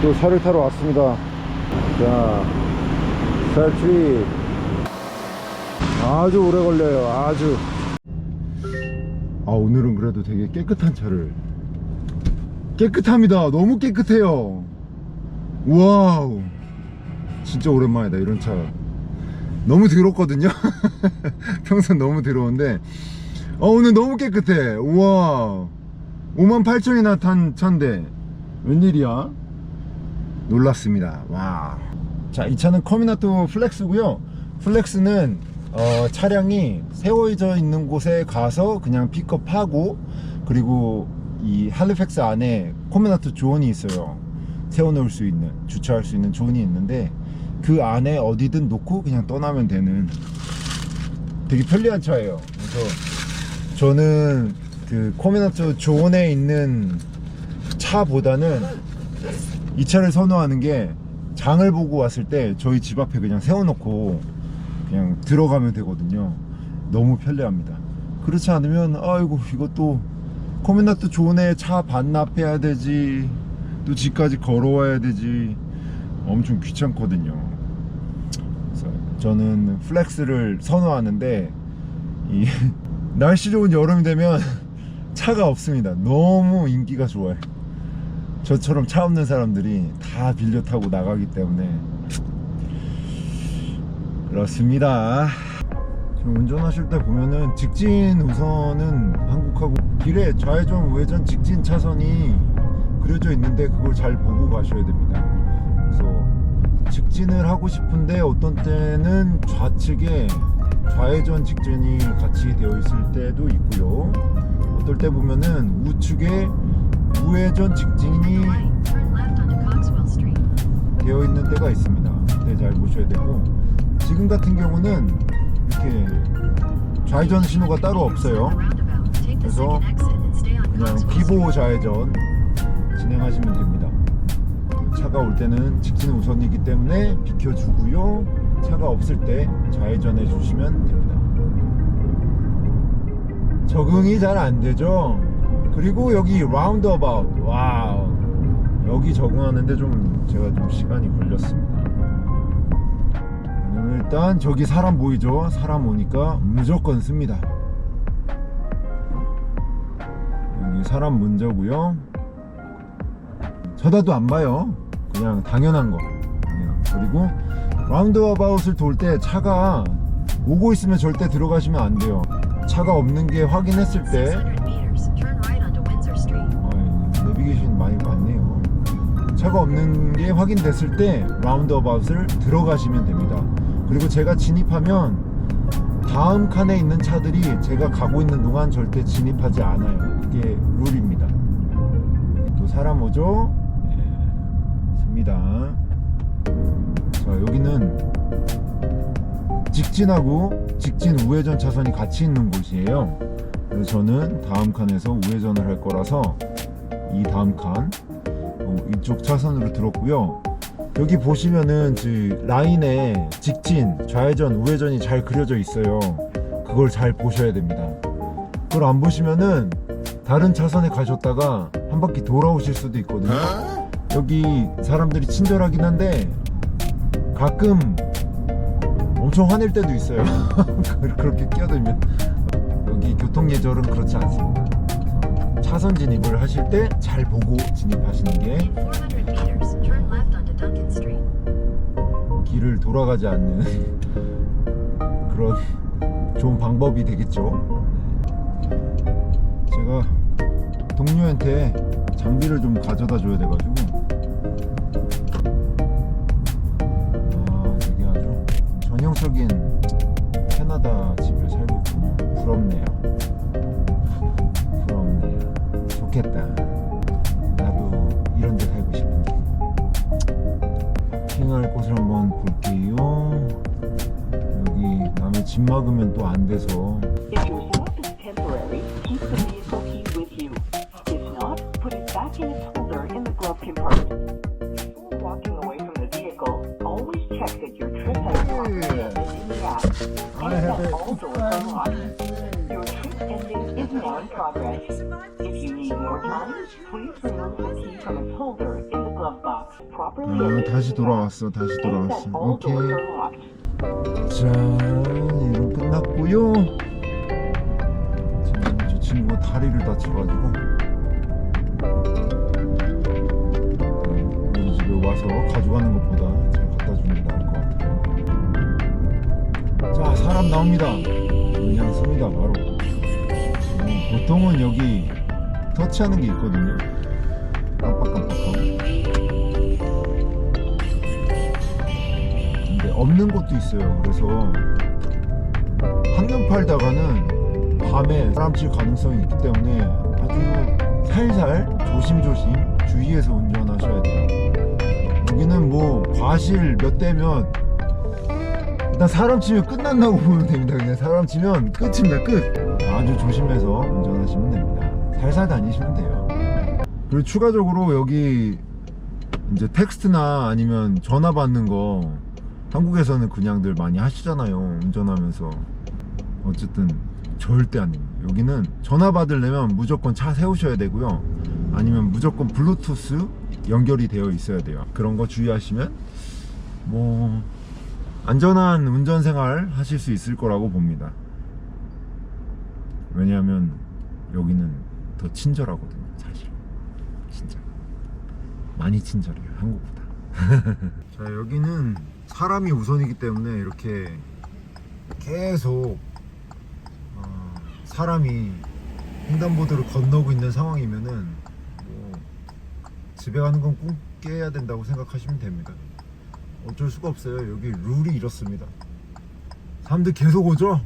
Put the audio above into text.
또 살을 타러 왔습니다. 자, 쌀트리. 아주 오래 걸려요. 아주. 아, 오늘은 그래도 되게 깨끗한 차를. 깨끗합니다. 너무 깨끗해요. 와우. 진짜 오랜만이다, 이런 차. 너무 더럽거든요. 평소엔 너무 더러운데. 어, 오늘 너무 깨끗해. 우와. 5만 8천이나 탄 차인데. 웬일이야? 놀랐습니다. 와. 자, 이 차는 커미나토 플렉스고요. 플렉스는 어, 차량이 세워져 있는 곳에 가서 그냥 픽업하고 그리고 이 할리팩스 안에 커미나토 조언이 있어요. 세워놓을 수 있는 주차할 수 있는 조언이 있는데 그 안에 어디든 놓고 그냥 떠나면 되는 되게 편리한 차예요. 그래서 저는 그 코미나토 조언에 있는 차보다는 이 차를 선호하는 게 장을 보고 왔을 때 저희 집 앞에 그냥 세워놓고 그냥 들어가면 되거든요. 너무 편리합니다. 그렇지 않으면 아이고 이것도 코미나토 존에 차 반납해야 되지 또 집까지 걸어와야 되지 엄청 귀찮거든요. 그래서 저는 플렉스를 선호하는데 이 날씨 좋은 여름이 되면 차가 없습니다. 너무 인기가 좋아요. 저처럼 차 없는 사람들이 다 빌려 타고 나가기 때문에 그렇습니다. 운전하실 때 보면은 직진 우선은 한국하고 길에 좌회전 우회전 직진 차선이 그려져 있는데 그걸 잘 보고 가셔야 됩니다. 그래서 직진을 하고 싶은데 어떤 때는 좌측에 좌회전 직진이 같이 되어 있을 때도 있고요. 어떨 때 보면은 우측에 우회전 직진이. 되어 있는 때가 있습니다. 그때 잘 보셔야 되고 지금 같은 경우는 이렇게 좌회전 신호가 따로 없어요. 그래서 그냥 Coxwell 비보 Street. 좌회전 진행하시면 됩니다. 차가 올 때는 직진 우선이기 때문에 비켜주고요. 차가 없을 때 좌회전해 주시면 됩니다. 적응이 잘 안 되죠. 그리고 여기 라운드어바웃 와우 여기 적응하는데 좀 제가 좀 시간이 걸렸습니다. 일단 저기 사람 보이죠? 사람 오니까 무조건 씁니다. 여기 사람 문제고요. 쳐다도 안 봐요. 그냥 당연한 거. 거. 그리고 라운드어바웃을 돌 때 차가 오고 있으면 절대 들어가시면 안 돼요. 차가 없는 게 확인했을 때 차가 없는 게 확인됐을 때 라운드어바웃을 들어가시면 됩니다. 그리고 제가 진입하면 다음 칸에 있는 차들이 제가 가고 있는 동안 절대 진입하지 않아요. 이게 룰입니다. 또 사람 오죠? 네, 습니다. 자, 여기는 직진하고 직진 우회전 차선이 같이 있는 곳이에요. 그래서 저는 다음 칸에서 우회전을 할 거라서 이 다음 칸 어, 이쪽 차선으로 들었고요. 여기 보시면은 그 라인에 직진, 좌회전, 우회전이 잘 그려져 있어요. 그걸 잘 보셔야 됩니다. 그걸 안 보시면은 다른 차선에 가셨다가 한 바퀴 돌아오실 수도 있거든요. 여기 사람들이 친절하긴 한데 가끔 엄청 화낼 때도 있어요. 그렇게 끼어들면 여기 교통 예절은 그렇지 않습니다. 차선 진입을 하실 때 잘 보고 진입하시는 게 In 400 meters. Turn left onto Duncan Street. 길을 돌아가지 않는 그런 좋은 방법이 되겠죠. 네. 제가 동료한테 장비를 좀 가져다 줘야 돼가지고 아 되게 아주 전형적인 집 막으면 또 안 돼서 If your setup is temporary, keep the vehicle key with you. If not, put it back in its holder in the glove compartment. Before walking away from the vehicle, always check that your trip has properly ended intact I and have that it. all doors are locked. Your trip ending is now in progress. If you need more time, please remove the key from its holder in the glove box. Properly 아, 다시 the 돌아왔어. 다시 Check that 돌아왔어. all 오케이. doors are locked. 자, 끝났고요. 지금 저 친구가 다리를 다쳐가지고 우리 집에 와서 가져가는 것보다 제가 갖다 주는 게 나을 것 같아요. 자, 사람 나옵니다. 그냥 씁니다, 바로. 어, 보통은 여기 터치하는 게 있거든요. 깜빡깜빡하고. 근데 없는 곳도 있어요. 그래서 한눈 팔다가는 밤에 사람 칠 가능성이 있기 때문에 아주 살살 조심조심 주의해서 운전하셔야 돼요. 여기는 뭐 과실 몇 대면 일단 사람 치면 끝난다고 보면 됩니다. 그냥 사람 치면 끝입니다. 끝. 아주 조심해서 운전하시면 됩니다. 살살 다니시면 돼요. 그리고 추가적으로 여기 이제 텍스트나 아니면 전화 받는 거 한국에서는 그냥들 많이 하시잖아요 운전하면서 어쨌든 절대 안 됩니다. 여기는 전화 받으려면 무조건 차 세우셔야 되고요. 아니면 무조건 블루투스 연결이 되어 있어야 돼요. 그런 거 주의하시면 뭐 안전한 운전 생활 하실 수 있을 거라고 봅니다. 왜냐하면 여기는 더 친절하거든요 사실. 진짜. 많이 친절해요 한국보다. 자 여기는 사람이 우선이기 때문에 이렇게 계속 어, 사람이 횡단보도를 건너고 있는 상황이면은 뭐 집에 가는 건꼭 깨야 된다고 생각하시면 됩니다. 어쩔 수가 없어요. 여기 룰이 이렇습니다. 사람들 계속 오죠